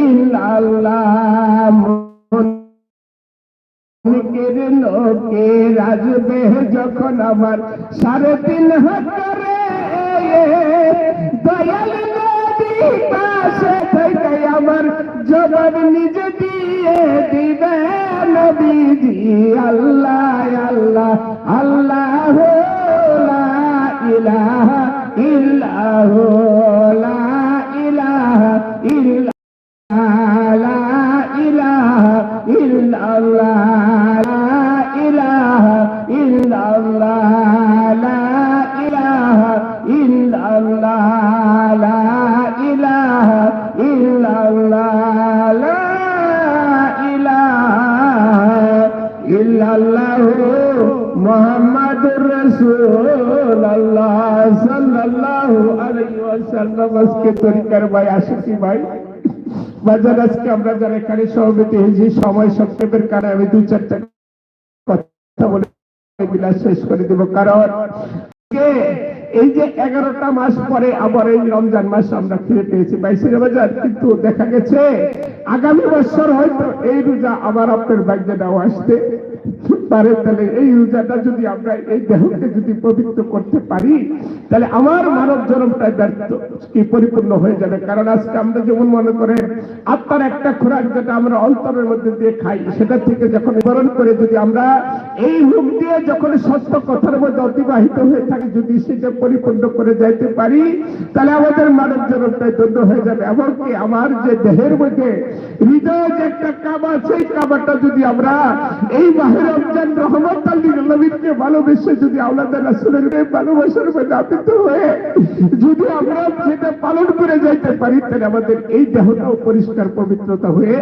ইল্লাল্লাহ অনেকের লোকের আসবে যখন আমার সাড়ে তিন হাজারে দয়াল নবী পাশে থেকে আমার জবাব নিজে দিয়ে দিবে নবীজি, আল্লাহ আল্লাহ আল্লাহ ইলাহা ইল্লাহু ইলাহা ইল্লা মোহাম্মদুর রসুল্লাহ সাল্লাল্লাহু আলাইহি ওয়াসাল্লাম। আজকে তরিকার ভাই আশিকি ভাই। আজকে আমরা যারা এখানে হয়েছি, সময় সংক্ষেপের কারণে আমি চারটা কথা বলে শেষ করে দেব। কারণ এই যে এগারোটা মাস পরে আবার এই রমজান মাস আমরা ফিরে পেয়েছি বাইশের বাজার। কিন্তু দেখা গেছে, আগামী বছর হয়তো এই রোজা আবার আপনার ভাগ্যে দেওয়া আসতে পারে, তাহলে এই রোজাটা যদি আমরা এই দেহকে যদি পবিত্র করতে পারি, তাহলে আমার মানব জনমটা ব্যর্থ কি পরিপূর্ণ হয়ে যাবে। কারণ আজকে আমরা যেমন মনে করেন, আত্মার একটা খোরাক যেটা আমরা অন্তরের মধ্যে দিয়ে খাই, সেটা থেকে যখন বরণ করে যদি আমরা এই মুখ দিয়ে যখন সত্য কথার মধ্যে অতিবাহিত হয়ে থাকে, যদি সেটা পরিপূর্ণ করে যাইতে পারি, তাহলে আমাদের মানব জনমটাই ধন্য হয়ে যাবে। এমনকি আমার যে দেহের মধ্যে হৃদয় যে একটা কাবা, সেই কাবাটা যদি আমরা এই মাহের রমজান রহমত আলী নবীনকে ভালোবেসে যদি আওলাদের রাসুলের ভালোবাসার মধ্যে আপিত হয়ে যদি আমরা সেটা পালন করে যাইতে পারি, তাহলে আমাদের এই দেহটাও পরিষ্কার, পবিত্রতা হয়ে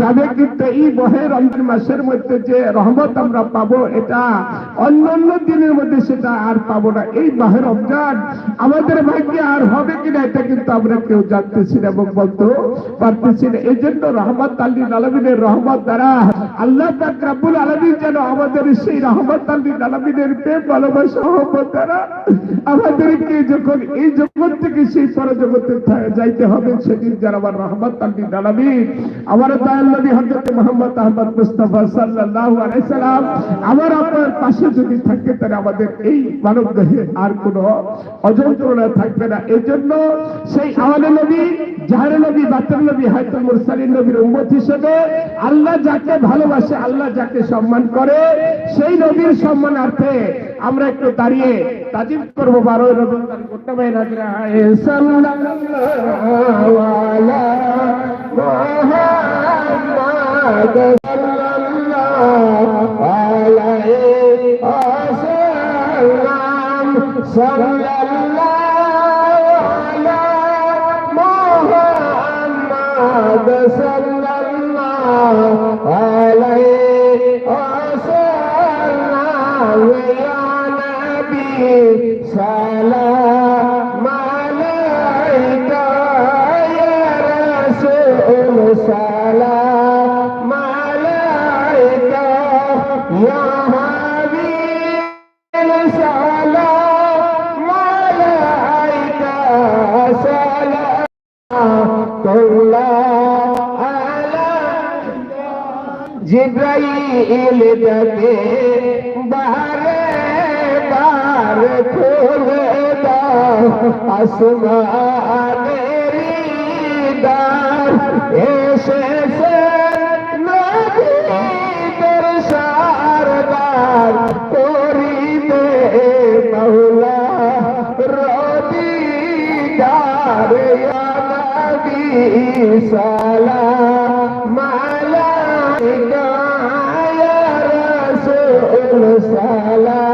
যাবে। কিন্তু এই বহে রমজান মাসের মধ্যে যে রহমত আমরা পাবো, এটা অন্যান্য দিনের মধ্যে সেটা আর পাবো না। এই মাহে রমজান আমাদের ভাগ্যে আর হবে কিনা, এটা কিন্তু আমরা কেউ জানতেছি না এবং বলতে পারতেছি না। এই জন্য রহমত আলী আলমিনের রহমত দ্বারা আল্লাহ পাক রাব্বুল আলমিন যেন আমাদের সেই রহমত আলী আলমিনের প্রেম, ভালোবাসা, মহব্বত দ্বারা আমাদেরকে যখন এই জগৎ থেকে সেই পরজগতে যাইতে হবে, সেদিন যেন আমার রহমত আলী আলমিন আমার দয়াল হজরত মোহাম্মদ আহমদ মুস্তফা সাল্লাল্লাহু আলাইহি আমার আপনার পাশে যদি থাকে, তাহলে আমাদের এই মানব দেহে আর কোনো অযন্ত্রণা থাকবে না। এই জন্য সেই আমাদের নবী জাহারে নবী বাতের নবী, হায়তুল মুরসালিন নবীর উম্মত হিসেবে আল্লাহ যাকে ভালোবাসে, আল্লাহ যাকে সম্মান করে সেই নবীর সম্মানার্থে আমরা একটু দাঁড়িয়ে তাজিম করব বারো রবি করতে পারি নাজরা আসমানেরি দ্বার এসেছে নবীদের সারদার করিবে মৌলা রদিদার ইয়া নবী সালাম সালাম।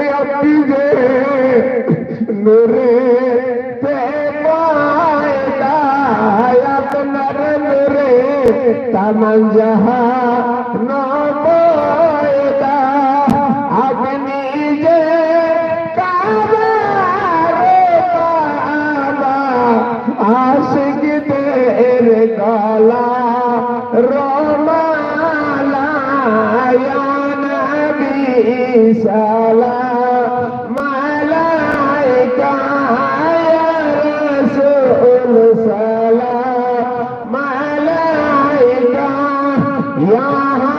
তামান যাহা নবয়দা Yeah.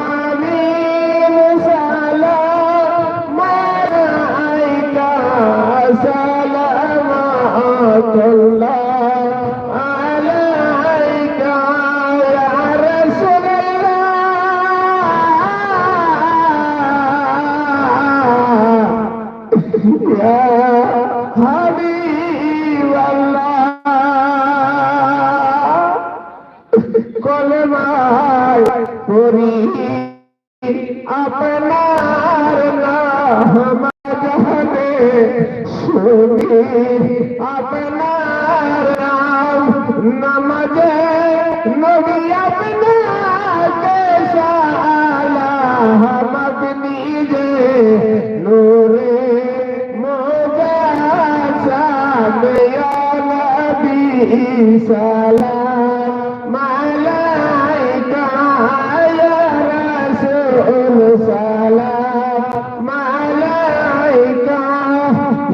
আপনার নাম নামাজে নবী আপনাকে সালাম আপনি যে নূরে মোজাসাম ইয়া নবী সালাম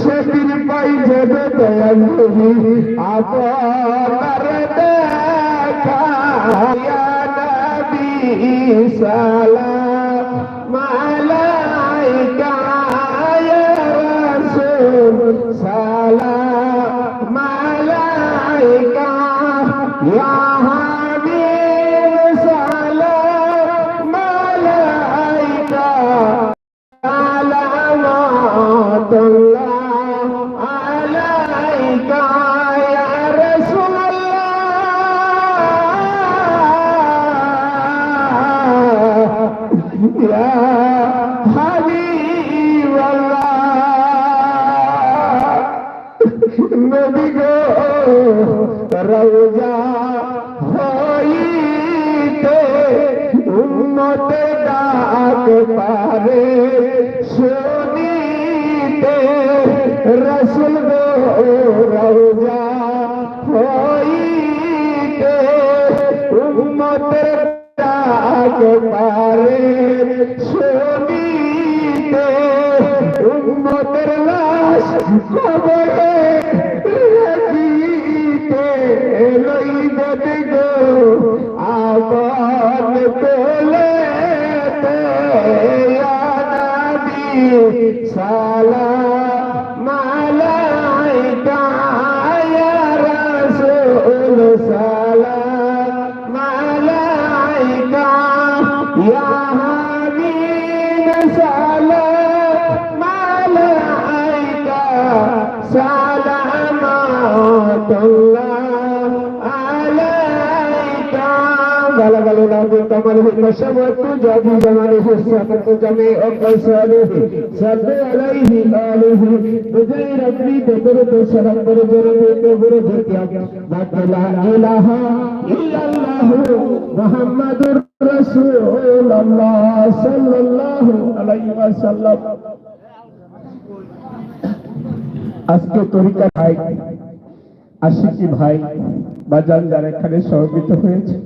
সেদিন পাই যাবে দয়ালুবি আপনার দেখা নবী সালাম। Yeah. উম্মতে ডাক পারে, শুনিতে রসুল গো হইতে। উম্মতে ডাক পারে, শুনিতে উম্মতের লাশ কবরে রাখিতে লইবে গো আবার। সালাম নাম তোমার কসম তু জাবি জামানে হুসান জমে ও কসালে সাল্লে আলাইহি আলাইহি। তুঝে রব্বি তেরে তো সালাম করে জোরে তে গুরু ধুতিয়া লা ইলাহা ইল্লাল্লাহ মুহাম্মাদুর রাসূলুল্লাহ সাল্লাল্লাহু আলাইহি ওয়াসাল্লাম। আজকে তরিকা ভাই, আশিকি ভাই, বাজান যারা এখানে সমবেত হয়েছে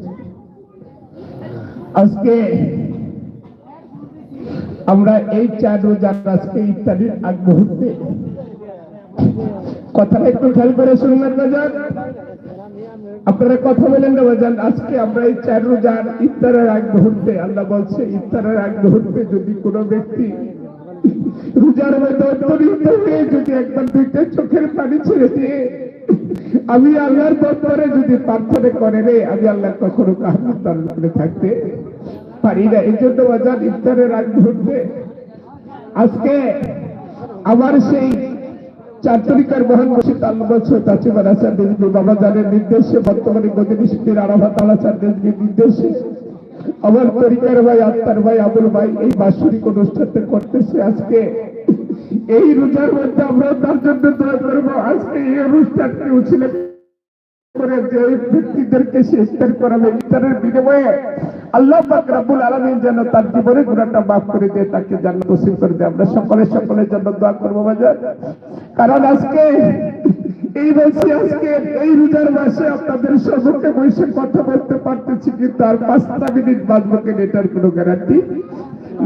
আজকে আমরা এই চার রোজার আজকে ইত্যাদির আগ মুহূর্তে কথাটা একটু খেয়াল করে শুনবেন বাজার আপনারা কথা বলেন না বাজান আজকে আমরা এই চার রোজার ইফতারের এক মুহূর্তে, আল্লাহ বলছে, ইফতারের এক মুহূর্তে যদি কোনো ব্যক্তি রোজার মধ্যে যদি একবার দুইটা চোখের পানি ছেড়ে দিয়ে আমি আল্লাহর দপ্তরে যদি প্রার্থনা করে রে আমি আল্লাহ কখনো কাহার তার থাকতে পারি না। এই জন্য বাজার ইফতারের এক মুহূর্তে আজকে আমার সেই চার তরিকার মহান মসজিদ আল্লাহ তাচিমান আসার দেবী বাবা জানের নির্দেশে, বর্তমানে গদিনী শিল্পীর আরাফাত আলাসার দেবীর নির্দেশে আমার তরিকার ভাই, আত্মার ভাই, আবুল ভাই এই বাৎসরিক অনুষ্ঠানটা করতেছে। আজকে এই রোজার মধ্যে আমরা তার জন্য দোয়া করব। আজকে এই অনুষ্ঠানটি দিয়ে করব আজকে এই মাসে আপনাদের কথা বলতে পারতেছি, কিন্তু গ্যারান্টি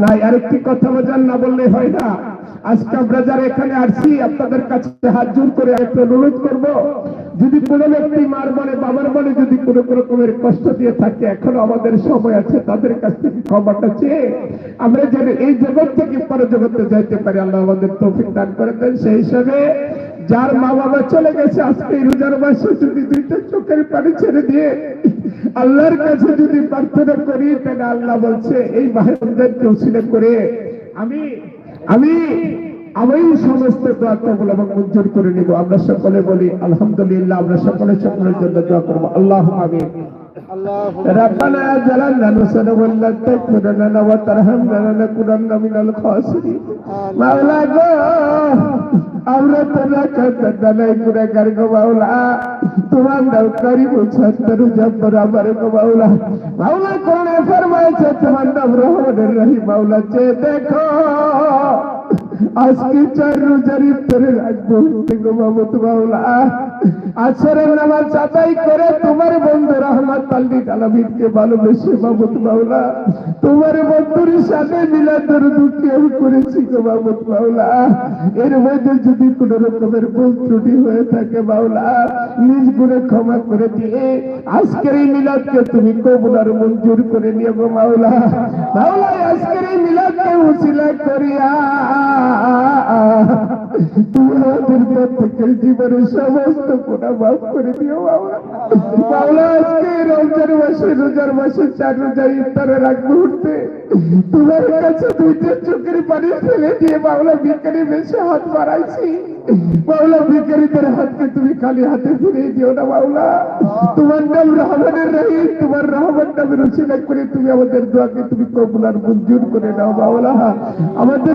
নাই। আরেকটি কথা বাজার না বললে হয় না। আজকে আমরা যারা এখানে আসছি, আপনাদের কাছে হাত জোর করে একটা অনুরোধ করব। যদি কোনো ব্যক্তি মার বলে বাবার বলে যদি কোনো রকমের কষ্ট দিয়ে থাকে, এখনও আমাদের সময় আছে, তাদের কাছ থেকে ক্ষমাটা চেয়ে আমরা যেন এই জগৎ থেকে পরে জগতে যাইতে পারি। আল্লাহ আমাদের তৌফিক দান করে দেন। সেই হিসাবে যার মা বাবা চলে গেছে, আজকে রোজার মাসে যদি দুইটা চোখের পানি ছেড়ে দিয়ে আল্লাহর কাছে যদি প্রার্থনা করি, তাহলে আল্লাহ বলছে, এই মাহেরদেরকে উচিলে করে আমি আমি আমি সমস্ত কবুল এবং মঞ্জুর করে নিব। আমরা সকলে বলি, আলহামদুলিল্লাহ, আমরা সকলে সকলের জন্য দোয়া করব। আল্লাহ আমিন। ربنا جلنا نسأل ولا تكفر لنا وترحمنا لنكونن من الخاسرين মাওলা গো আমরা তোমার কাছে দালাই করে গার গো মাওলা তোমার নাম করিব সত্তর জব্বর আমার গো মাওলা মাওলা কোরআনে ফরমাইছে তোমার নাম রহমানের রহিম মাওলা চে দেখো আজকে চার রোজার মুহূর্তে গো মাহমুদ মাওলা আসরের নামাজ আদায় করে তোমার বন্ধু রহমত আল্লি আলমিনকে ভালোবেসে মাহমুদ মাওলা, তোমার বন্ধুর সাথে মিলাদের দুঃখে আমি করেছি গো মাহমুদ মাওলা। এর মধ্যে যদি কোন রকমের ভুল ত্রুটি হয়ে থাকে মাওলা, নিজ গুণে ক্ষমা করে দিয়ে আজকের এই মিলাদকে তুমি কবুল আর মঞ্জুর করে নিয়ে গো মাওলা। মাওলা আজকের এই মিলাদকে উচিলা করিয়া আমাদের হাতকে তুমি খালি হাতে ফিরিয়ে দিও না মাওলা তোমার নাম রহমানের রহিম তোমার রহমান উচিলা করে তুমি আমাদের দোয়াকে তুমি কবুল আর মঞ্জুর করে নাও মাওলা আমাদের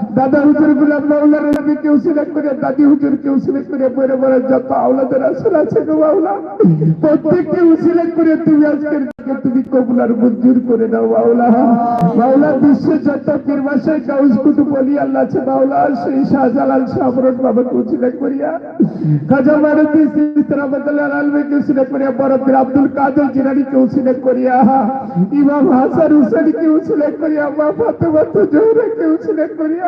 দাদা হুজুর গুলাম মাওলা রবিকে উসিলাত করিয়া দাদি হুজুরকে উসিলাত করিয়া পরে পরে যত আওলাদের আসল আছে গো মাওলা। প্রত্যেককে উসিলাত করে তুমি আজকের দিকে তুমি কবুলার মঞ্জুর করে দাও মাওলা। মাওলা বিশ্বে যত পীরমাসে কাউস কুতু বলি আল্লাহ আছে মাওলা, সেই শাহজালাল শাহরুখ বাবাকে উচিলে করিয়া। খাজা মারুতি সিস্তারা বদলাল আলমীকে উচিলে করিয়া, বড় পীর আব্দুল কাদের জিলানিকে উচিলে করিয়া। ইমাম হাসান হুসেনকে উচিলে করিয়া, মা ফাতেমা জোহরাকে উচিলে করিয়া।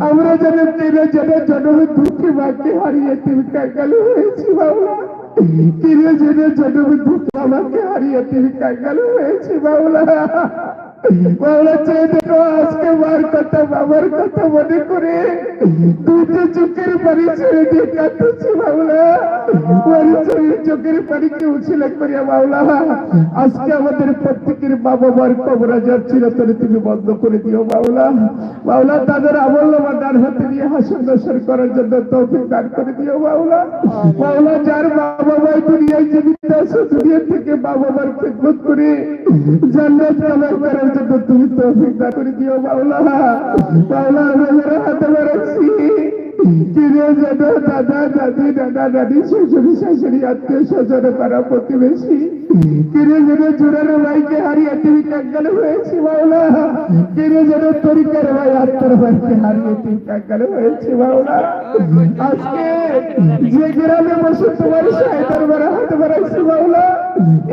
আমরা যেন তিনে যেন জন্মে দুঃখে মাকে হারিয়ে তুমি কাকাল হয়েছি বাবলা তিনে যেন জন্মে দুঃখ আমাকে হারিয়ে তুমি কাকাল হয়েছি মাওলা তুমি বন্ধ করে দিও মাওলা মাওলা তাদের আমল আমার ডান হাতে দিয়ে হাসন দর্শন করার জন্য তৌফিক দান করে দিও মাওলা মাওলা যার বাবা মাই দুনিয়ায় জীবিত আছে থেকে বাবা মার করে, জান্নাত জন্য তুমি তৌফিক দান করে দিও মাওলা মাওলা আমাদের হাতে রাখছি যে গ্রামে বসে তোমার সাহেবের বেড়া হাতে বেড়াইছি মাওলা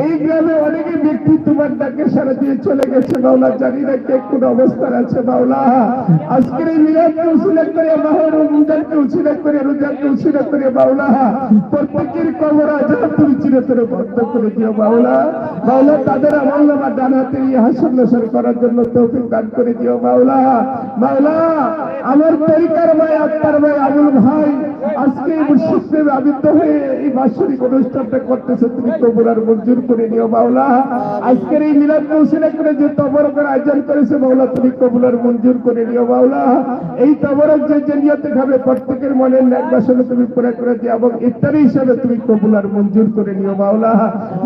এই গ্রামে অনেকে ব্যক্তি তোমার ডাকে সারা দিয়ে চলে গেছে মাওলা জানি না কে কোন অবস্থান আছে মাওলা আজকের এই উসিলাত করে করে রোজাকে করে মাওলা। প্রত্যেকের তুমি চিরতরে বন্ধ করে দিও মাওলা। মাওলা, তাদের আমল নামা ডান হাসন নসর করার জন্য তৌফিক দান করে দিও মাওলা। মাওলা, আমার ভাই, আত্মার ভাই আবুল ভাই, আজকে মুর্শিদ প্রেমে হয়ে এই বাৎসরিক অনুষ্ঠানটা করতেছে তুমি মঞ্জুর করে নিও মাওলা। আজকের এই মিলাদ করে যে আয়োজন করেছে মাওলা তুমি কবুল আর মঞ্জুর করে নিও মাওলা। এই তবরক যে খাবে প্রত্যেকের মনের ন্যাক বাসনে তুমি পুরা করে দিও এবং ইত্যাদি হিসাবে তুমি কবুল আর মঞ্জুর করে নিও, মাওলা।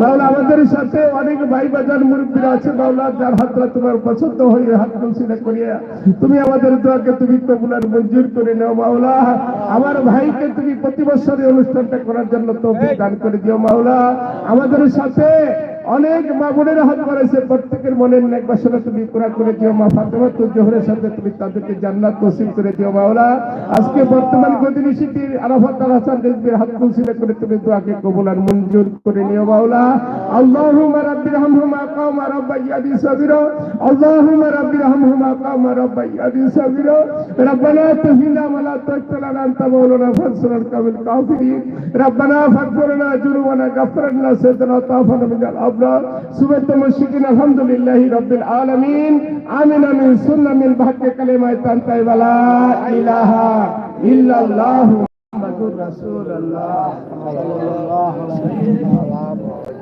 মাওলা, আমাদের সাথে অনেক ভাই বাজার মুরব্বীরা আছে, মাওলা, যার হাতটা তোমার পছন্দ হয়ে হাত মৌসিলা করিয়া তুমি আমাদের দোয়াকে তুমি কবুল আর মঞ্জুর করে নাও, মাওলা। আমার ভাইকে তুমি প্রতি বছর অনুষ্ঠানটা করার জন্য তৌফিক দান করে দিও, মাওলা। আমাদের সাথে অনেক মা বোনের হাত বাড়াইছে, প্রত্যেকের মনের নেক বাসনা তুমি পুরা করে দিও। মা ফাতেমা তো জোহরের সাথে তুমি তাদেরকে জান্নাত নসিব করে দিও, মাওলা। আজকে বর্তমান গদিনিশিটির আরাফাত আল হাসান হাত তুলসিলে করে তুমি দোয়াকে কবুল আর মঞ্জুর করে নিও, মাওলা। اللهم رب ارحمهما قوم ربياني صغيرا اللهم رب ارحمهما قوم ربياني صغيرا ربنا تهنا ولا تقتلنا انت مولانا فانصرنا القوم الكافرين ربنا فاغفر لنا جنوبنا غفر لنا سيدنا طافنا من الابرار سبحان المشركين الحمد لله رب العالمين امين من سنة من بحق كلمة طيبة ولا اله الا الله محمد رسول الله صلى الله عليه وسلم